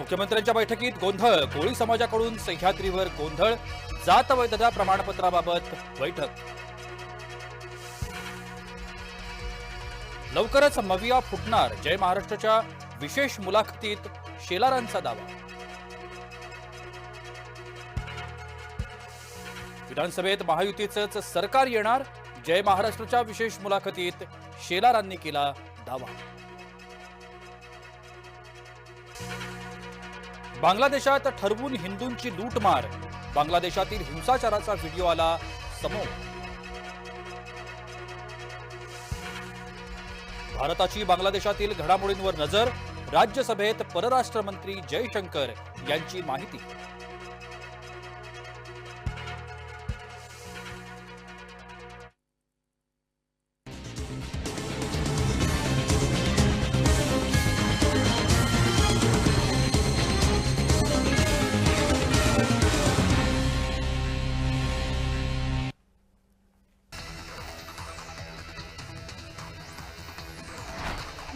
मुख्यमंत्र्यांच्या बैठकीत गोंधळ. कोळी समाजाकडून सह्याद्रीवर गोंधळ. जात वैधता प्रमाणपत्राबाबत बैठक. लवकरच मविया फुटणार. जय महाराष्ट्राच्या विशेष मुलाखतीत शेलारांचा दावा. विधानसभेत महायुतीचंच सरकार येणार. जय महाराष्ट्राच्या विशेष मुलाखतीत शेलारांनी केला दावा. बांगलादेशात ठरवून हिंदूंची लूटमार. बांगलादेशातील हिंसाचाराचा व्हिडिओ आला समोर. भारताची बांगलादेशातील घडामोडींवर नजर राज्यसभेत परराष्ट्र मंत्री जयशंकर यांची माहिती.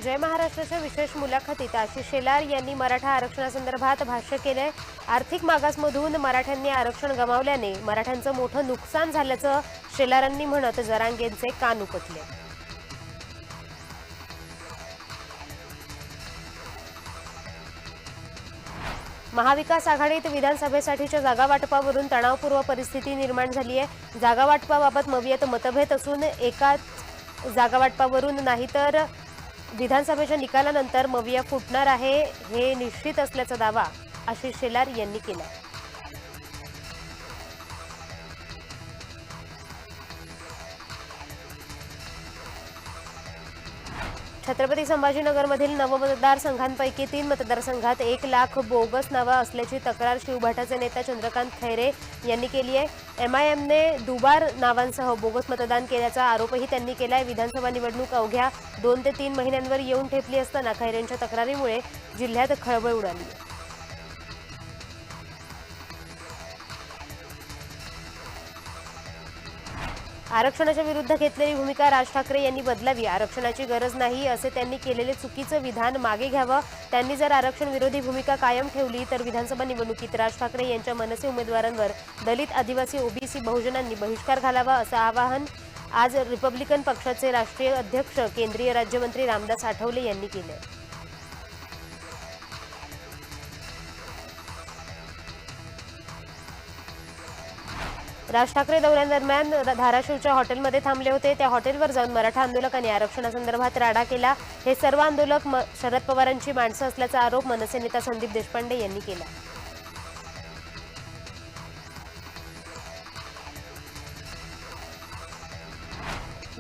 जय महाराष्ट्राच्या विशेष मुलाखतीत आशिष शेलार यांनी मराठा आरक्षणासंदर्भात भाष्य केलंय. आर्थिक मागासमधून मराठ्यांनी आरक्षण गमावल्याने मराठ्यांचं मोठं नुकसान झाल्याचं शेलारांनी म्हणत जरांगेंचे कान उपटले. महाविकास आघाडीत विधानसभेसाठीच्या जागावाटपावरून तणावपूर्व परिस्थिती निर्माण झाली आहे जागावाटपाबाबत मवियत मतभेद असून एकाच जागावाटपावरून नाही तर विधानसभेच्या निकालानंतर मविया फुटणार आहे हे निश्चित असल्याचा दावा आशिष शेलार यांनी केला. छत्रपती संभाजीनगरमधील नव मतदारसंघांपैकी तीन मतदारसंघात एक लाख बोगस नावं असल्याची तक्रार शिवभाटाचे नेता चंद्रकांत खैरे यांनी केली आहे. एमआयएमने दुबार नावांसह बोगस मतदान केल्याचा आरोपही त्यांनी केला आहे विधानसभा निवडणूक अवघ्या दोन ते तीन महिन्यांवर येऊन ठेपली असताना खैरेंच्या तक्रारीमुळे जिल्ह्यात खळबळ उडाली आरक्षणाच्या विरुद्ध घेतलेली भूमिका राज ठाकरे यांनी बदलावी. आरक्षणाची गरज नाही असे त्यांनी केलेले चुकीचं विधान मागे घ्यावं. त्यांनी जर आरक्षण विरोधी भूमिका कायम ठेवली तर विधानसभा निवडणुकीत राज ठाकरे यांच्या मनसे उमेदवारांवर दलित आदिवासी ओबीसी बहुजनांनी बहिष्कार घालावा असं आवाहन आज रिपब्लिकन पक्षाचे राष्ट्रीय अध्यक्ष केंद्रीय राज्यमंत्री रामदास आठवले यांनी केलं राज ठाकरे दौऱ्यादरम्यान धाराशिवच्या हॉटेलमध्ये थांबले होते. त्या हॉटेलवर जाऊन मराठा आंदोलकांनी आरक्षणासंदर्भात राडा केला. हे सर्व आंदोलक म- शरद पवारांची माणसं असल्याचा आरोप मनसे नेता संदीप देशपांडे यांनी केला.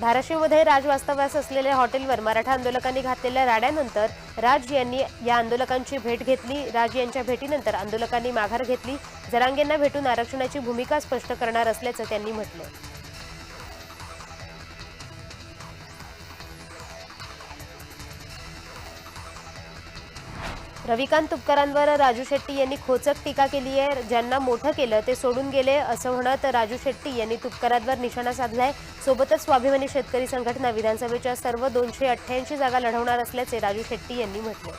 धाराशिवमध्ये राज वास्तव्यास असलेल्या हॉटेलवर मराठा आंदोलकांनी घातलेल्या राड्यानंतर राज यांनी या आंदोलकांची भेट घेतली. राज यांच्या भेटीनंतर आंदोलकांनी माघार घेतली. जरांगेंना भेटून आरक्षणाची भूमिका स्पष्ट करणार असल्याचं त्यांनी म्हटलं रविकांत तुपकरांवर राजू शेट्टी यांनी खोचक टीका केली आहे ज्यांना मोठं केलं ते सोडून गेले असं म्हणत राजू शेट्टी यांनी तुपकरांवर निशाणा साधलाय. सोबतच स्वाभिमानी शेतकरी संघटना विधानसभेच्या सर्व दोनशे अठ्ठ्याऐंशी जागा लढवणार असल्याचे राजू शेट्टी यांनी म्हटले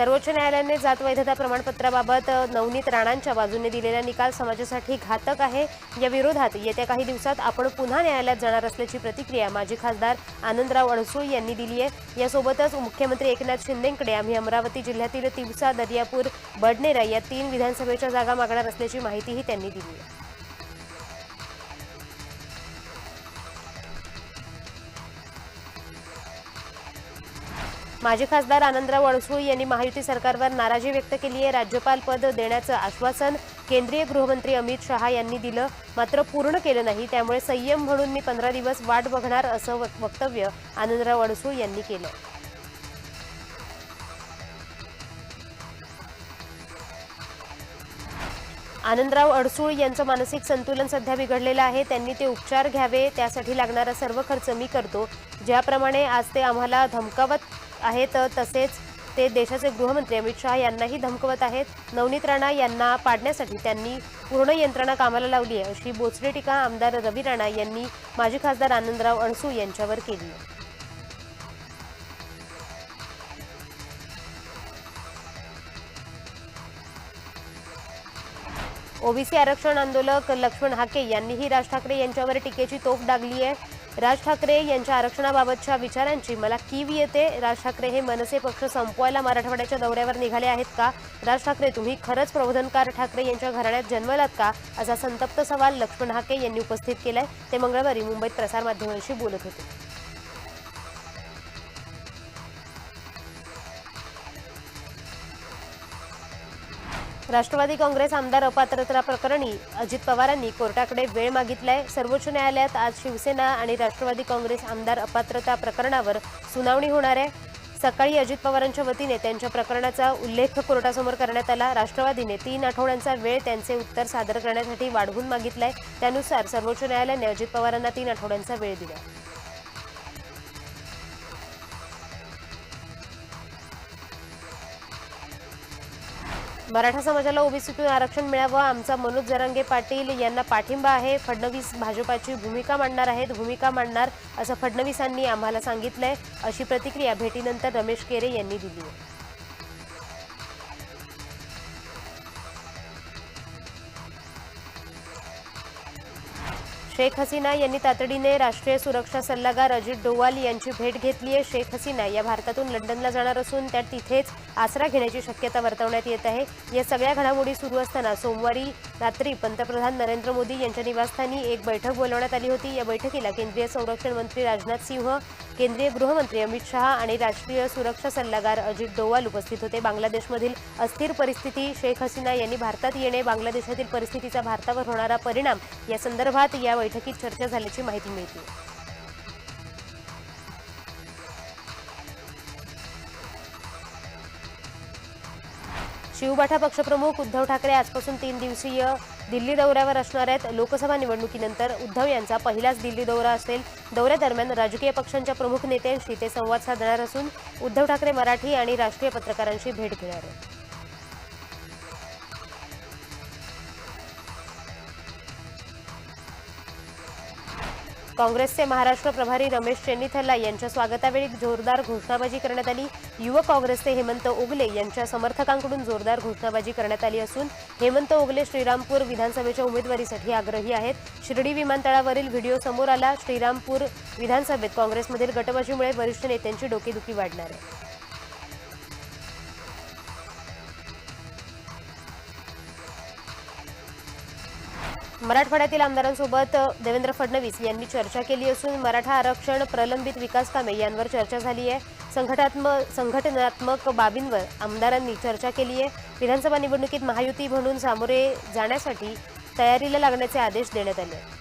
सर्वोच्च न्यायालयाने जात वैधता प्रमाणपत्राबाबत नवनीत राणांच्या बाजूने दिलेला निकाल समाजासाठी घातक आहे. या विरोधात येत्या काही दिवसात आपण पुन्हा न्यायालयात जाणार असल्याची प्रतिक्रिया माजी खासदार आनंदराव अडसूळ यांनी दिली आहे. यासोबतच मुख्यमंत्री एकनाथ शिंदेकडे आम्ही अमरावती जिल्ह्यातील तिवसा दर्यापूर बडनेरा या तीन विधानसभेच्या जागा मागणार असल्याची माहितीही त्यांनी दिली आहे. माजी खासदार आनंदराव अडसूळ यांनी महायुती सरकारवर नाराजी व्यक्त केली आहे. राज्यपाल पद देण्याचं आश्वासन केंद्रीय गृहमंत्री अमित शहा यांनी दिलं मात्र पूर्ण केलं नाही. त्यामुळे संयम म्हणून मी पंधरा दिवस वाट बघणार असं वक्तव्य आनंदराव अडसूळ यांनी केलं. आनंदराव अडसूळ यांचं मानसिक संतुलन सध्या बिघडलेलं आहे. त्यांनी ते उपचार घ्यावे त्यासाठी लागणारा सर्व खर्च मी करतो. ज्याप्रमाणे आज ते आम्हाला धमकावत आहेत तसेच ते देशाचे गृहमंत्री अमित शहा यांनाही धमकवत आहेत. नवनीत राणा यांना पाडण्यासाठी त्यांनी पूर्ण यंत्रणा कामाला लावली आहे अशी बोचडे टीका आमदार रवी राणा यांनी माजी खासदार आनंदराव अणसू यांच्यावर केली आहे. ओबीसी आरक्षण आंदोलक लक्ष्मण हाके यांनीही राज ठाकरे यांच्यावर टीकेची तोफ डागली आहे. राज ठाकरे यांच्या आरक्षणाबाबतच्या विचारांची मला कीव येते. राज ठाकरे हे मनसे पक्ष संपवायला मराठवाड्याच्या दौऱ्यावर निघाले आहेत का? राज ठाकरे तुम्ही खरंच प्रबोधनकार ठाकरे यांच्या घराण्यात जन्मलात का? असा संतप्त सवाल लक्ष्मण हाके यांनी उपस्थित केलाय. ते मंगळवारी मुंबईत प्रसारमाध्यमांशी बोलत होते. राष्ट्रवादी काँग्रेस आमदार अपात्रता प्रकरणी अजित पवारांनी कोर्टाकडे वेळ मागितलाय. सर्वोच्च न्यायालयात आज शिवसेना आणि राष्ट्रवादी काँग्रेस आमदार अपात्रता प्रकरणावर सुनावणी होणार आहे. सकाळी अजित पवारांच्या वतीने त्यांच्या प्रकरणाचा उल्लेख कोर्टासमोर करण्यात आला. राष्ट्रवादीने तीन आठवड्यांचा वेळ त्यांचे उत्तर सादर करण्यासाठी वाढवून मागितलाय. त्यानुसार सर्वोच्च न्यायालयाने अजित पवारांना तीन आठवड्यांचा वेळ दिला मराठा समाजाला ओबीसीतून आरक्षण मिळावं आमचा मनोज जरांगे पाटील यांना पाठिंबा आहे. फडणवीस भाजपाची भूमिका मांडणार आहेत. भूमिका मांडणार असं फडणवीसांनी आम्हाला सांगितलंय. अशी प्रतिक्रिया भेटीनंतर रमेश केरे यांनी दिली शेख हसीना यांनी तातडीने राष्ट्रीय सुरक्षा सल्लागार अजित डोवाल यांची भेट घेतली आहे. शेख हसीना या भारतातून लंडनला जाणार असून त्या तिथेच आसरा घेण्याची शक्यता वर्तवण्यात येत आहे. या सगळ्या घडामोडी सुरू असताना सोमवारी रात्री पंतप्रधान नरेंद्र मोदी यांच्या निवासस्थानी एक बैठक बोलवण्यात आली होती. या बैठकीला केंद्रीय संरक्षण मंत्री राजनाथ सिंह केंद्रीय गृहमंत्री अमित शहा आणि राष्ट्रीय सुरक्षा सल्लागार अजित डोवाल उपस्थित होते. बांगलादेशमधील अस्थिर परिस्थिती शेख हसीना यांनी भारतात येणे बांगलादेशातील परिस्थितीचा भारतावर होणारा परिणाम या संदर्भात या बैठकीत चर्चा झाल्याची माहिती मिळते. शिवबाठा पक्षप्रमुख उद्धव ठाकरे आजपासून तीन दिवसीय दिल्ली दौऱ्यावर असणार आहेत. लोकसभा निवडणुकीनंतर उद्धव यांचा पहिलाच दिल्ली दौरा असेल. दौऱ्यादरम्यान राजकीय पक्षांच्या प्रमुख नेत्यांशी ते संवाद साधणार असून उद्धव ठाकरे मराठी आणि राष्ट्रीय पत्रकारांशी भेट घेणार आहेत. काँग्रेसचे महाराष्ट्र प्रभारी रमेश चेन्नीथल्ला यांच्या स्वागतावेळी जोरदार घोषणाबाजी करण्यात आली. युवक काँग्रेसचे हेमंत ओगले यांच्या समर्थकांकडून जोरदार घोषणाबाजी करण्यात आली असून हेमंत ओगले श्रीरामपूर विधानसभेच्या उमेदवारीसाठी आग्रही आहेत. शिर्डी विमानतळावरील व्हिडिओ समोर आला श्रीरामपूर विधानसभेत काँग्रेसमधील गटबाजीमुळे वरिष्ठ नेत्यांची डोकेदुखी वाढणार आहे. मराठवाड्यातील आमदारांसोबत देवेंद्र फडणवीस यांनी चर्चा केली असून मराठा आरक्षण प्रलंबित विकास कामे यांवर चर्चा झाली आहे. संघटात्मक संघटनात्मक बाबींवर आमदारांनी चर्चा केली आहे. विधानसभा निवडणुकीत महायुती म्हणून सामोरे जाण्यासाठी तयारीला लागण्याचे आदेश देण्यात आले आहेत.